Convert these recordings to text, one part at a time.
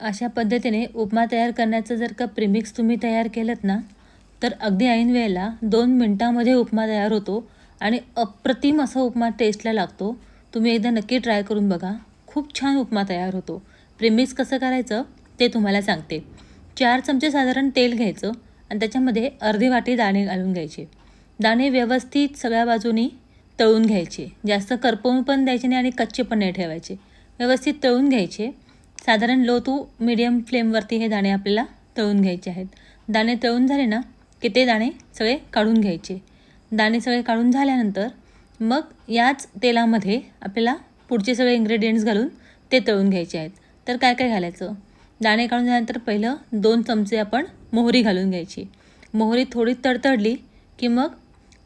अशा पद्धतीने उपमा तयार करण्याचं जर का प्रिमिक्स तुम्ही तयार केलं ना तर अगदी ऐन वेळेला दोन मिनटामध्ये उपमा तयार होतो आणि अप्रतिम असा उपमा टेस्टला लागतो. तुम्ही एकदा नक्की ट्राय करून बघा. खूप छान उपमा तयार होतो. प्रिमिक्स कसं करायचं ते तुम्हाला सांगते. चार चमचे साधारण तेल घ्यायचं आणि त्याच्यामध्ये अर्धी वाटी दाणे घालून घ्यायचे. दाणे व्यवस्थित सगळ्या बाजूनी तळून घ्यायचे. जास्त करपवून पण द्यायचे नाही आणि कच्चे पण नाही ठेवायचे. व्यवस्थित तळून घ्यायचे. साधारण लो टू मिडियम फ्लेमवरती हे दाणे आपल्याला तळून घ्यायचे आहेत. दाणे तळून झाले ना की ते दाणे सगळे काढून घ्यायचे. दाणे सगळे काढून झाल्यानंतर मग याच तेलामध्ये आपल्याला पुढचे सगळे इन्ग्रेडियंट्स घालून ते तळून घ्यायचे आहेत. तर काय काय घालायचं? दाणे काढून झाल्यानंतर पहिलं दोन चमचे आपण मोहरी घालून घ्यायची. मोहरी थोडी तडतडली की मग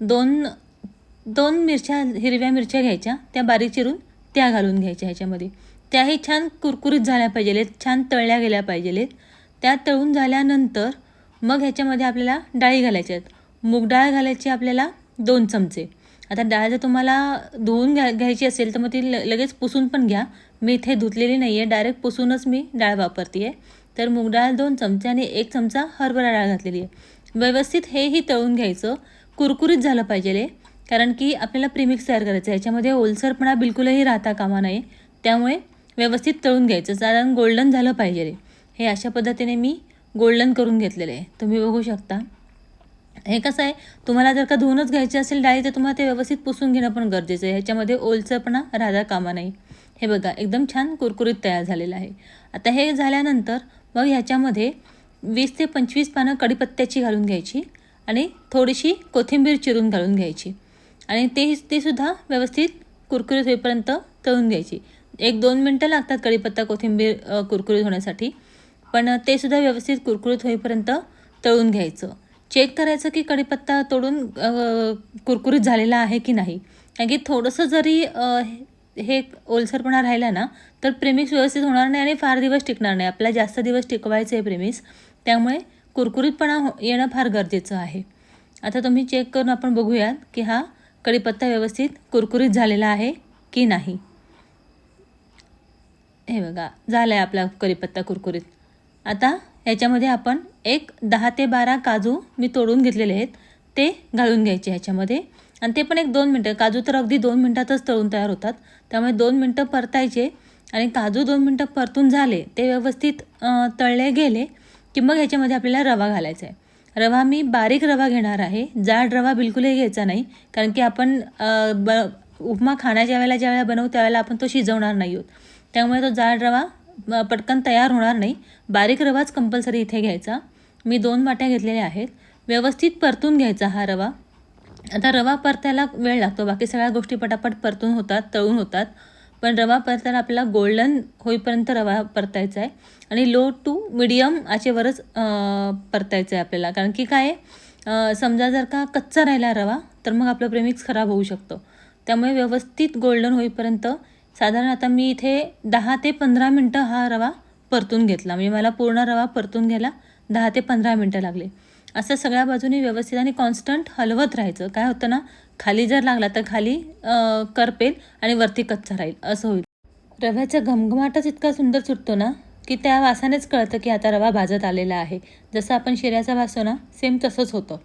दोन दोन मिरच्या हिरव्या मिरच्या घ्यायच्या त्या बारीक चिरून त्या घालून घ्यायच्या ह्याच्यामध्ये. त्याही छान कुरकुरीत झाल्या पाहिजेत छान तळल्या गेल्या पाहिजेत त्या तळून झाल्यानंतर मग ह्याच्यामध्ये आपल्याला डाळी घालायच्या आहेत. मूग डाळ घालायची आपल्याला दोन चमचे. आता डाळ जर तुम्हाला धुवून घ्या घ्यायची असेल तर मग ती ल लगेच पुसून पण घ्या. मी इथे धुतलेली नाही आहे डायरेक्ट पुसूनच मी डाळ वापरते आहे तर मूग डाळ दोन चमचे आणि एक चमचा हरभरा डाळ घातलेली आहे. व्यवस्थित हेही तळून घ्यायचं. कुरकुरीत झालं पाहिजे कारण की आपल्याला प्रीमिक्स तयार करायचं आहे. याच्यामध्ये ओलसरपणा बिलकुलही राहता कामा नये. त्यामुळे व्यवस्थित तळून घ्यायचं. साधारण गोल्डन झालं पाहिजे रे. हे अशा पद्धतीने मी गोल्डन करून घेतलेलं आहे. तुम्ही बघू शकता. हे कसं आहे? तुम्हाला जर का धुवूनच घ्यायचे असेल डाळी तर तुम्हाला ते व्यवस्थित पुसून घेणं पण गरजेचं आहे. ह्याच्यामध्ये ओलसरपणा राहता कामा नाही. हे बघा एकदम छान कुरकुरीत तयार झालेलं आहे. आता हे झाल्यानंतर मग ह्याच्यामध्ये वीस ते पंचवीस पानं कढीपत्त्याची घालून घ्यायची आणि थोडीशी कोथिंबीर चिरून घालून घ्यायची. आणि ते ते सुद्धा व्यवस्थित कुरकुरीत होईपर्यंत तळून घ्यायची. एक दोन मिनटं लागतात कढीपत्ता कोथिंबीर कुरकुरीत होण्यासाठी. पण ते सुद्धा व्यवस्थित कुरकुरीत होईपर्यंत तळून घ्यायचं. चेक करायचं की कढीपत्ता तोडून कुरकुरीत झालेला आहे की नाही. कारण की थोडंसं जरी हे ओलसरपणा राहिला ना तर प्रेमिक्स व्यवस्थित होणार नाही आणि फार दिवस टिकणार नाही. आपल्याला जास्त दिवस टिकवायचं आहे प्रेमिक्स. त्यामुळे कुरकुरीतपणा हो येणं फार गरजेचं आहे. आता तुम्ही चेक करून आपण बघूयात की हा कढीपत्ता व्यवस्थित कुरकुरीत झालेला आहे की नाही. हे बघा झाला आहे आपला करीपत्ता कुरकुरीत. आता ह्याच्यामध्ये आपण एक दहा ते बारा काजू मी तोडून घेतलेले आहेत. ते घालून घ्यायचे ह्याच्यामध्ये. आणि ते पण एक दोन मिनटं काजू तर अगदी दोन मिनटातच तळून तयार होतात. त्यामुळे दोन मिनटं परतायचे आणि काजू दोन मिनटं परतून झाले ते व्यवस्थित तळले गेले की मग ह्याच्यामध्ये आपल्याला रवा घालायचा आहे. रवा मी बारीक रवा घेणार आहे. जाड रवा बिलकुलही घ्यायचा नाही. कारण की आपण ब उपमा खाण्याच्या वेळेला ज्या वेळेला बनवू त्यावेळेला आपण तो शिजवणार नाही आहोत. त्यामुळे तो जाड रवा पटकन तयार होणार नाही. बारीक रवाच कंपल्सरी इथे घ्यायचा. मी दोन वाट्या घेतलेल्या आहेत. व्यवस्थित परतून घ्यायचा हा रवा. आता रवा परतायला वेळ लागतो. बाकी सगळ्या गोष्टी पटापट परतून होतात तळून होतात. पण रवा परतायला आपल्याला गोल्डन होईपर्यंत रवा परतायचा आहे. आणि लो टू मिडियम आचेवरच परतायचं आहे आपल्याला. कारण की काय समजा जर का कच्चा राहिला रवा तर मग आपलं प्रेमिक्स खराब होऊ शकतं. त्यामुळे व्यवस्थित गोल्डन होईपर्यंत साधारण आता मी इथे दहा ते पंधरा मिनटं हा रवा परतून घेतला. म्हणजे मला पूर्ण रवा परतून घ्यायला दहा ते पंधरा मिनटं लागले. असं सगळ्या बाजूने व्यवस्थित आणि कॉन्स्टंट हलवत राहायचं. काय होतं ना खाली जर लागला तर खाली करपेल आणि वरती कच्चा राहील. असं होईल. रव्याचा घमघमाटच इतका सुंदर सुटतो ना की त्या वासानेच कळतं की आता रवा भाजत आलेला आहे. जसं आपण शिऱ्याचा भाजतो ना सेम तसंच होतं.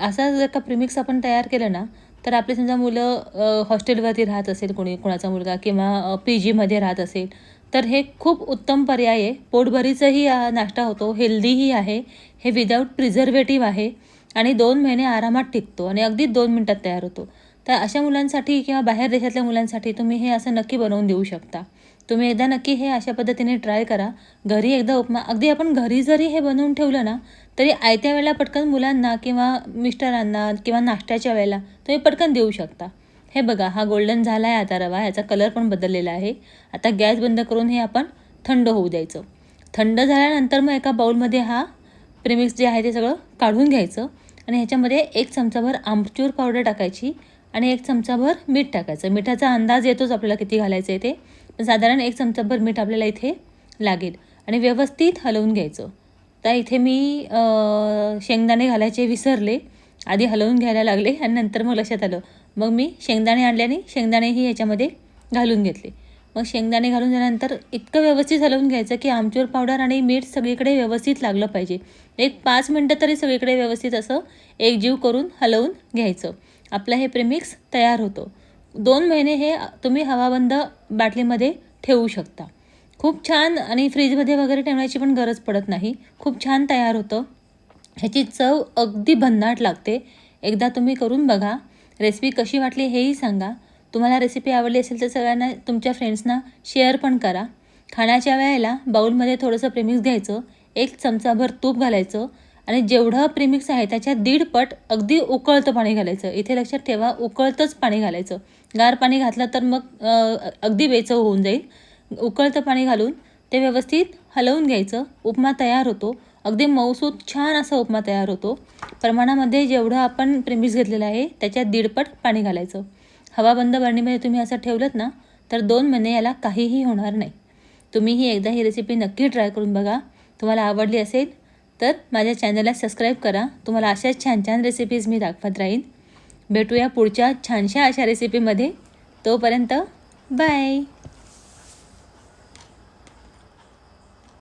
असा जर का प्रिमिक्स आपण तयार केलं ना तर आपले समजा मुलं हॉस्टेलवरती राहत असेल कोणी कोणाचा मुलगा किंवा पी जीमध्ये राहत असेल तर हे खूप उत्तम पर्याय आहे. पोटभरीचाही नाश्ता होतो हेल्दीही आहे. हे विदाऊट प्रिझर्वेटिव्ह आहे आणि दोन महिने आरामात टिकतो आणि अगदी दोन मिनटात तयार होतो. तर अशा मुलांसाठी किंवा बाहेर देशातल्या मुलांसाठी तुम्ही हे असं नक्की बनवून देऊ शकता. तुम्ही एकदा नक्की हे अशा पद्धतीने ट्राय करा. घरी एकदा उपमा अगदी आपण घरी जरी हे बनवून ठेवलं ना तरी आयत्या वेळेला पटकन मुलांना किंवा मिस्टरांना किंवा नाश्त्याच्या वेळेला तुम्ही पटकन देऊ शकता. हे बघा हा गोल्डन झाला आहे आता रवा ह्याचा कलर पण बदललेला आहे. आता गॅस बंद करून हे आपण थंड होऊ द्यायचं. थंड झाल्यानंतर मग एका बाउलमध्ये हा प्रेमिक्स जे आहे ते सगळं काढून घ्यायचं आणि ह्याच्यामध्ये एक चमचाभर आमचूर पावडर टाकायची आणि एक चमचाभर मीठ टाकायचं. मिठाचा अंदाज येतोच आपल्याला किती घालायचं आहे ते. साधारण एक चमचाभर मीठ आपल्याला इथे लागेल. आणि व्यवस्थित हलवून घ्यायचं. तर इथे मी शेंगदाणे घालायचे विसरले. आधी हलवून घ्यायला लागले आणि नंतर मग लक्षात आलं. मग मी शेंगदाणे आणल्याने शेंगदाणेही ह्याच्यामध्ये घालून घेतले. मग शेंगदाणे घालून झाल्यानंतर इतकं व्यवस्थित हलवून घ्यायचं की आमचूर पावडर आणि मीठ सगळीकडे व्यवस्थित लागलं पाहिजे. एक पाच मिनटं तरी सगळीकडे व्यवस्थित असं एकजीव करून हलवून घ्यायचं. आपलं हे प्रेमिक्स तयार होतं. दोन महिने हे तुम्ही हवाबंद बाटलीमध्ये ठेवू शकता. खूप छान आणि फ्रीजमध्ये वगैरे ठेवण्याची पण गरज पडत नाही. खूप छान तयार होतं. ह्याची चव अगदी भन्नाट लागते. एकदा तुम्ही करून बघा. रेसिपी कशी वाटली हेही सांगा. तुम्हाला रेसिपी आवडली असेल तर सगळ्यांना तुमच्या फ्रेंड्सना शेअर पण करा. खाण्याच्या वेळेला बाऊलमध्ये थोडंसं प्रेमिक्स घ्यायचं. एक चमचाभर तूप घालायचं. आणि जेवढं प्रेमिक्स आहे त्याच्या दीडपट अगदी उकळतं पाणी घालायचं. इथे लक्षात ठेवा उकळतंच पाणी घालायचं. गार पाणी घातलं तर मग अगदी बेचव होऊन जाईल. उकळतं पाणी घालून ते व्यवस्थित हलवून घ्यायचं. उपमा तयार होतो. अगदी मऊसूत छान असा उपमा तयार होतो. प्रमाणामध्ये जेवढं आपण प्रेमिक्स घेतलेलं आहे त्याच्यात दीडपट पाणी घालायचं. हवाबंद बरणीमध्ये तुम्ही असं ठेवलं ना तर दोन महिने याला काहीही होणार नाही. तुम्हीही एकदा ही रेसिपी नक्की ट्राय करून बघा. तुम्हाला आवडली असेल तर माझ्या चॅनलला सबस्क्राईब करा. तुम्हाला अशाच छान छान रेसिपीज मी दाखवत राहीन. भेटूया पुढच्या छानशा अशा रेसिपीमध्ये तोपर्यंत बाय